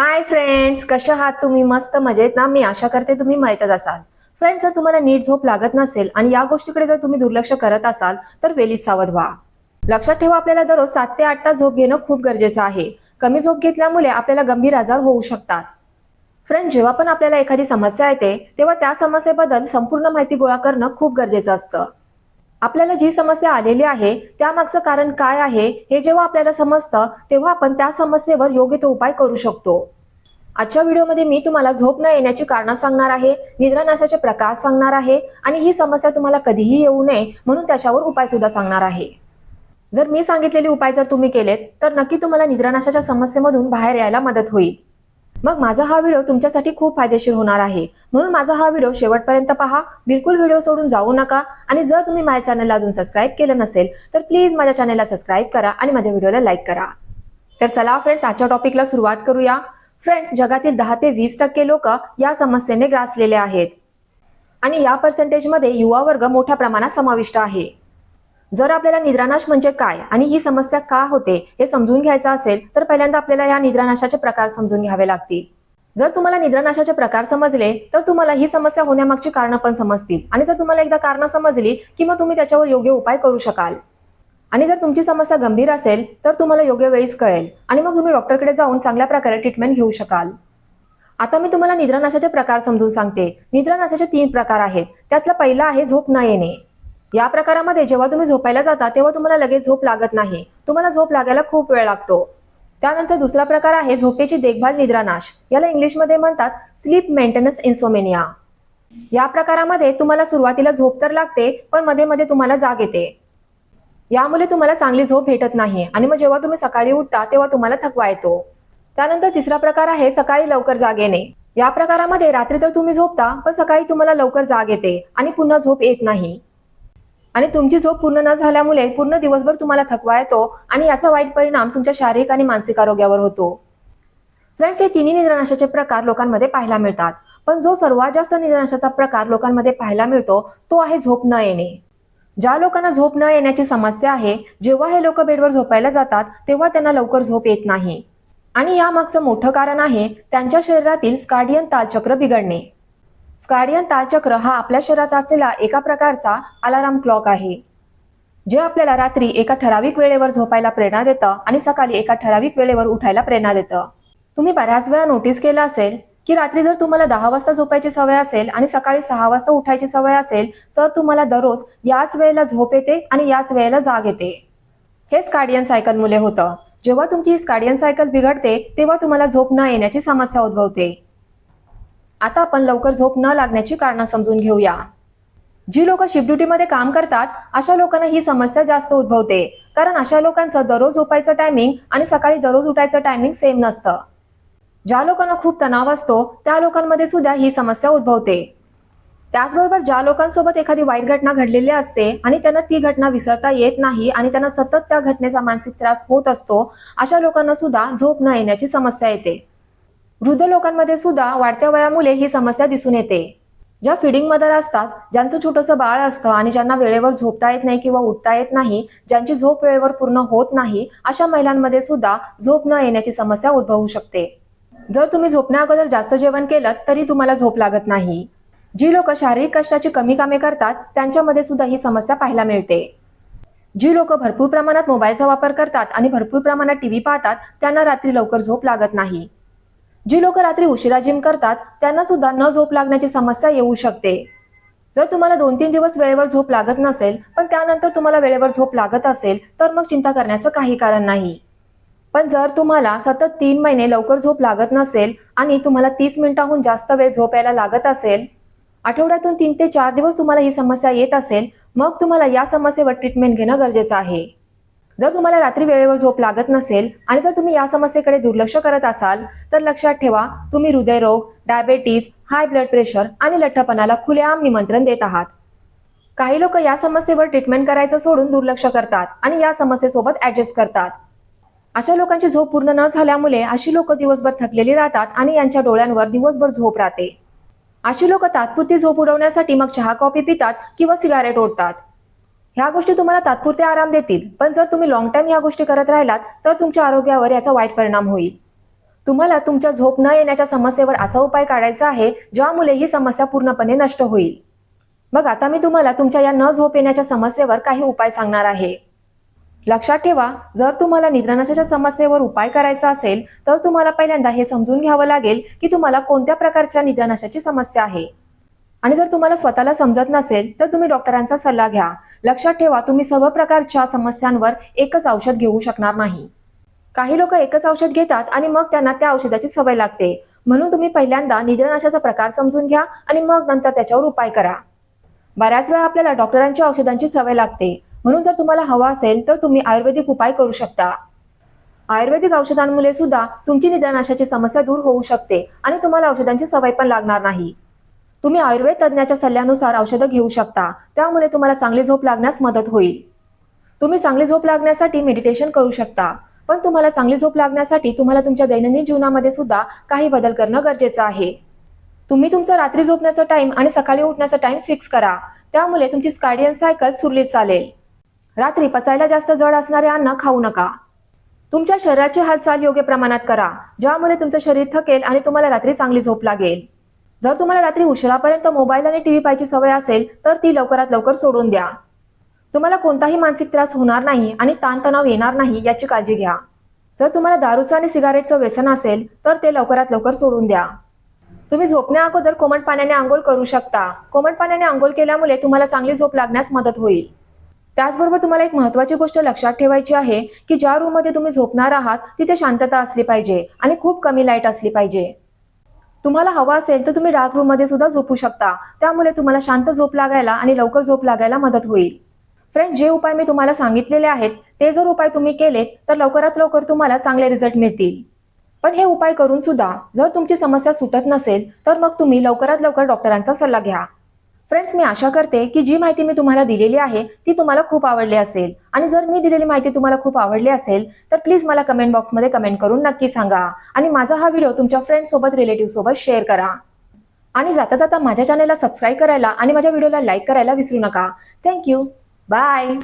Hi friends कशा आहात तुम्ही? मस्त मजेत ना? मी आशा करते तुम्ही मजेतच असाल. फ्रेंड्स जर तुम्हाला नीट झोप लागत नसेल आणि या गोष्टीकडे जर तुम्ही दुर्लक्ष करत असाल तर वेली सावध व्हा. लक्षात ठेवा आपल्याला दररोज सात ते आठ तास झोप घेणं खूप गरजेचं आहे. कमी झोप घेतल्यामुळे आपल्याला गंभीर आजार होऊ शकतात. फ्रेंड जेव्हा पण आपल्याला एखादी समस्या येते तेव्हा त्या समस्येबद्दल संपूर्ण माहिती गोळा करणं खूप गरजेचं असतं. आपल्याला जी समस्या आलेली आहे त्यामागचं कारण काय आहे हे जेव्हा आपल्याला समजतं तेव्हा आपण त्या समस्येवर योग्य तो उपाय करू शकतो. आजच्या व्हिडिओमध्ये मी तुम्हाला झोप न येण्याची कारणं सांगणार आहे निद्रानाशाचे प्रकार सांगणार आहे आणि ही समस्या तुम्हाला कधीही येऊ नये म्हणून त्याच्यावर उपाय सुद्धा सांगणार आहे. जर मी सांगितलेले उपाय जर तुम्ही केलेत तर नक्की तुम्हाला निद्रानाशाच्या समस्येमधून बाहेर यायला मदत होईल. मग माझा हा व्हिडिओ तुमच्यासाठी खूप फायदेशीर होणार आहे. म्हणून माझा हा व्हिडिओ शेवटपर्यंत पहा. बिलकुल व्हिडिओ सोडून जाऊ नका. आणि जर तुम्ही माझ्या चॅनलला अजून सबस्क्राईब केलं नसेल तर प्लीज माझ्या चॅनलला सबस्क्राईब करा आणि माझ्या व्हिडिओला लाईक करा. तर चला फ्रेंड्स आजच्या टॉपिकला सुरुवात करूया. फ्रेंड्स जगातील दहा ते वीस टक्के लोक या समस्येने ग्रासलेले आहेत. आणि या पर्सेंटेजमध्ये युवा वर्ग मोठ्या प्रमाणात समाविष्ट आहे. जर आपल्याला निद्रानाश म्हणजे काय आणि ही समस्या का होते हे समजून घ्यायचं असेल तर पहिल्यांदा आपल्याला या निद्रानाशाचे प्रकार समजून घ्यावे लागतील. जर तुम्हाला निद्रानाशाचे प्रकार समजले तर तुम्हाला ही समस्या होण्यामागची कारणं पण समजतील. आणि जर तुम्हाला एकदा कारणं समजली की मग तुम्ही त्याच्यावर योग्य उपाय करू शकाल. आणि जर तुमची समस्या गंभीर असेल तर तुम्हाला योग्य वेळीच कळेल. आणि मग तुम्ही डॉक्टरकडे जाऊन चांगल्या प्रकारे ट्रीटमेंट घेऊ शकाल. आता मी तुम्हाला निद्रानाशाचे प्रकार समजून सांगते. निद्रानाशाचे तीन प्रकार आहेत. त्यातला पहिला आहे झोप न येणे. या प्रकारामध्ये जेव्हा तुम्ही झोपायला जाता तेव्हा तुम्हाला लगेच झोप लागत नाही. तुम्हाला झोप लागायला खूप वेळ लागतो. त्यानंतर दुसरा प्रकार आहे झोपेची देखभाल निद्रानाश याला इंग्लिशमध्ये म्हणतात स्लीप मेंटेनन्स इन्सोमेनिया. या प्रकारामध्ये तुम्हाला सुरुवातीला झोप तर लागते पण मध्ये मध्ये तुम्हाला जाग येते. यामुळे तुम्हाला चांगली झोप भेटत नाही आणि मग जेव्हा तुम्ही सकाळी उठता तेव्हा तुम्हाला थकवा येतो. त्यानंतर तिसरा प्रकार आहे सकाळी लवकर जाग येणे. या प्रकारामध्ये रात्री तर तुम्ही झोपता पण सकाळी तुम्हाला लवकर जाग येते आणि पुन्हा झोप येत नाही. आणि तुमची झोप पूर्ण न झाल्यामुळे पूर्ण दिवसभर तुम्हाला थकवा येतो आणि याचा वाईट परिणाम तुमच्या शारीरिक आणि मानसिक आरोग्यावर होतो. फ्रेंड्स हे तिन्ही निद्रानाशाचे प्रकार लोकांमध्ये पाहायला मिळतात. पण जो सर्वात जास्त निद्रानाशाचा प्रकार लोकांमध्ये पाहायला मिळतो तो आहे झोप न येणे. ज्या लोकांना झोप न येण्याची समस्या आहे जेव्हा हे लोक बेडवर झोपायला जातात तेव्हा त्यांना लवकर झोप येत नाही. आणि यामागचं मोठं कारण आहे त्यांच्या शरीरातील स्कार्डियन तालचक्र बिघडणे. स्कार्डियन तालचक्र हा आपल्या शरीरात असलेला एका प्रकारचा अलाराम क्लॉक आहे. जे आपल्याला रात्री एका ठराविक वेळेवर झोपायला प्रेरणा देतं आणि सकाळी एका ठराविक वेळेवर उठायला प्रेरणा देतं. तुम्ही बऱ्याच वेळा नोटीस केलं असेल की रात्री जर तुम्हाला दहा वाजता झोपायची सवय असेल आणि सकाळी सहा वाजता उठायची सवय असेल तर तुम्हाला दररोज याच वेळेला झोप येते आणि याच वेळेला जाग येते. हे स्कार्डियन सायकलमुळे होतं. जेव्हा तुमची स्कार्डियन सायकल बिघडते तेव्हा तुम्हाला झोप न येण्याची समस्या उद्भवते. आता आपण लवकर झोप न लागण्याची कारणं समजून घेऊया. जी लोक शिफ्ट ड्युटीमध्ये काम करतात अशा लोकांना ही समस्या जास्त उद्भवते. कारण अशा लोकांचं दररोज झोपायचं टायमिंग आणि सकाळी दररोज उठायचं टायमिंग सेम नसतं. ज्या लोकांना खूप तणाव असतो त्या लोकांमध्ये सुद्धा ही समस्या उद्भवते. त्याचबरोबर ज्या लोकांसोबत एखादी वाईट घटना घडलेली असते आणि त्यांना ती घटना विसरता येत नाही आणि त्यांना सतत त्या घटनेचा मानसिक त्रास होत असतो अशा लोकांना सुद्धा झोप न येण्याची समस्या येते. वृद्ध लोकांमध्ये सुद्धा वाढत्या वयामुळे ही समस्या दिसून येते. ज्या फिडिंग मदर असतात ज्यांचं छोटंसं बाळ असतं आणि ज्यांना वेळेवर झोपता येत नाही किंवा उठता येत नाही ज्यांची झोप वेळेवर पूर्ण होत नाही अशा महिलांमध्ये सुद्धा झोप न येण्याची समस्या उद्भवू शकते. जर तुम्ही झोपण्या अगोदर जास्त जेवण केलं तरी तुम्हाला झोप लागत नाही. जी लोक शारीरिक कष्टाची कमी कामे करतात त्यांच्यामध्ये सुद्धा ही समस्या पाहायला मिळते. जी लोक भरपूर प्रमाणात मोबाईलचा वापर करतात आणि भरपूर प्रमाणात टीव्ही पाहतात त्यांना रात्री लवकर झोप लागत नाही. जी लोक रात्री उशिरा जिम करतात त्यांना सुद्धा न झोप लागण्याची समस्या येऊ शकते. जर तुम्हाला दोन तीन दिवस वेळेवर झोप लागत नसेल पण त्यानंतर तुम्हाला वेळेवर झोप लागत असेल तर मग चिंता करण्याचं काही कारण नाही. पण जर तुम्हाला सतत तीन महिने लवकर झोप लागत नसेल आणि तुम्हाला तीस मिनिटाहून जास्त वेळ झोप यायला लागत असेल आठवड्यातून तीन ते चार दिवस तुम्हाला ही समस्या येत असेल मग तुम्हाला या समस्येवर ट्रीटमेंट घेणं गरजेचं आहे. जर तुम्हाला रात्री वेळेवर झोप लागत नसेल आणि जर तुम्ही या समस्येकडे दुर्लक्ष करत असाल तर लक्षात ठेवा तुम्ही हृदयरोग डायबेटीज हाय ब्लड प्रेशर आणि लठ्ठपणाला खुलेआम निमंत्रण देत आहात. काही लोक या समस्येवर ट्रीटमेंट करायचं सोडून दुर्लक्ष करतात आणि या समस्येसोबत ऍडजस्ट करतात. अशा लोकांची झोप पूर्ण न झाल्यामुळे अशी लोक दिवसभर थकलेली राहतात आणि यांच्या डोळ्यांवर दिवसभर झोप राहते. अशी लोक तात्पुरती झोप उडवण्यासाठी मग चहा कॉफी पितात किंवा सिगारेट ओढतात. ह्या गोष्टी तुम्हाला तात्पुरते आराम देतील. पण जर तुम्ही लॉंग टाईम ह्या गोष्टी करत राहिलात तर तुमच्या आरोग्यावर याचा वाईट परिणाम होईल. तुम्हाला तुमच्या झोप न येण्याच्या समस्येवर असा उपाय काढायचा आहे ज्यामुळे ही समस्या पूर्णपणे नष्ट होईल. मग आता मी तुम्हाला तुमच्या या न झोप येण्याच्या समस्येवर काही उपाय सांगणार आहे. लक्षात ठेवा जर तुम्हाला निद्रानाशाच्या समस्येवर उपाय करायचा असेल तर तुम्हाला पहिल्यांदा हे समजून घ्यावं लागेल की तुम्हाला कोणत्या प्रकारच्या निद्रानाशाची समस्या आहे. आणि जर तुम्हाला स्वतःला समजत नसेल तर तुम्ही डॉक्टरांचा सल्ला घ्या. लक्षात ठेवा तुम्ही सर्व प्रकारच्या समस्यांवर एकच औषध घेऊ शकणार नाही. काही लोक एकच औषध घेतात आणि मग त्यांना त्या औषधाची सवय लागते. म्हणून तुम्ही पहिल्यांदा निद्रानाशाचा प्रकार समजून घ्या आणि मग नंतर त्याच्यावर उपाय करा. बऱ्याच वेळा आपल्याला डॉक्टरांच्या औषधांची सवय लागते. म्हणून जर तुम्हाला हवा असेल तर तुम्ही आयुर्वेदिक उपाय करू शकता. आयुर्वेदिक औषधांमुळे सुद्धा तुमची निद्रानाशाची समस्या दूर होऊ शकते आणि तुम्हाला औषधांची सवय पण लागणार नाही. तुम्ही आयुर्वेद तज्ज्ञाच्या सल्ल्यानुसार औषधं घेऊ शकता. त्यामुळे तुम्हाला चांगली झोप लागण्यास मदत होईल. तुम्ही चांगली झोप लागण्यासाठी मेडिटेशन करू शकता. पण तुम्हाला चांगली झोप लागण्यासाठी तुम्हाला तुमच्या दैनंदिन जीवनामध्ये सुद्धा काही बदल करणं गरजेचं आहे. तुम्ही तुमचा रात्री झोपण्याचा टाइम आणि सकाळी उठण्याचा टाइम फिक्स करा. त्यामुळे तुमची स्कार्डियन सायकल सुरळीत चालेल. रात्री पचायला जास्त जड असणारे अन्न खाऊ नका. तुमच्या शरीराची हालचाल योग्य प्रमाणात करा. ज्यामुळे तुमचं शरीर थकेल आणि तुम्हाला रात्री चांगली झोप लागेल. जर तुम्हाला रात्री उशिरापर्यंत मोबाईल आणि टीव्ही पाहायची सवय असेल तर ती लवकरात लवकर सोडून द्या. तुम्हाला कोणताही मानसिक त्रास होणार नाही आणि ताणतणाव येणार नाही याची काळजी घ्या. जर तुम्हाला दारूचं आणि सिगारेटचं व्यसन असेल तर ते लवकरात लवकर सोडून द्या. तुम्ही झोपण्या अगोदर कोमट पाण्याने आंघोळ करू शकता. कोमट पाण्याने आंघोळ केल्यामुळे तुम्हाला चांगली झोप लागण्यास मदत होईल. त्याचबरोबर तुम्हाला एक महत्वाची गोष्ट लक्षात ठेवायची आहे की ज्या रूममध्ये तुम्ही झोपणार आहात तिथे शांतता असली पाहिजे आणि खूप कमी लाइट असली पाहिजे. तुम्हाला हवा असेल तर तुम्ही डार्क रूममध्ये सुद्धा झोपू शकता. त्यामुळे तुम्हाला शांत झोप लागायला आणि लवकर झोप लागायला मदत होईल. फ्रेंड जे उपाय मी तुम्हाला सांगितलेले आहेत ते जर उपाय तुम्ही केलेत तर लवकरात लवकर तुम्हाला चांगले रिझल्ट मिळतील. पण हे उपाय करून सुद्धा जर तुमची समस्या सुटत नसेल तर मग तुम्ही लवकरात लवकर डॉक्टरांचा सल्ला घ्या. फ्रेंड्स मी आशा करते की जी माहिती मी तुम्हाला दिलेली आहे ती तुम्हाला खूप आवडली असेल. आणि जर मी दिलेली माहिती तुम्हाला खूप आवडली असेल तर प्लीज मला कमेंट बॉक्समध्ये कमेंट करून नक्की सांगा. आणि माझा हा व्हिडिओ तुमच्या फ्रेंड्स सोबत रिलेटिव्ह सोबत शेअर करा. आणि जाता जाता माझ्या चॅनलला सबस्क्राईब करायला आणि माझ्या व्हिडिओला लाईक करायला विसरू नका. Thank you bye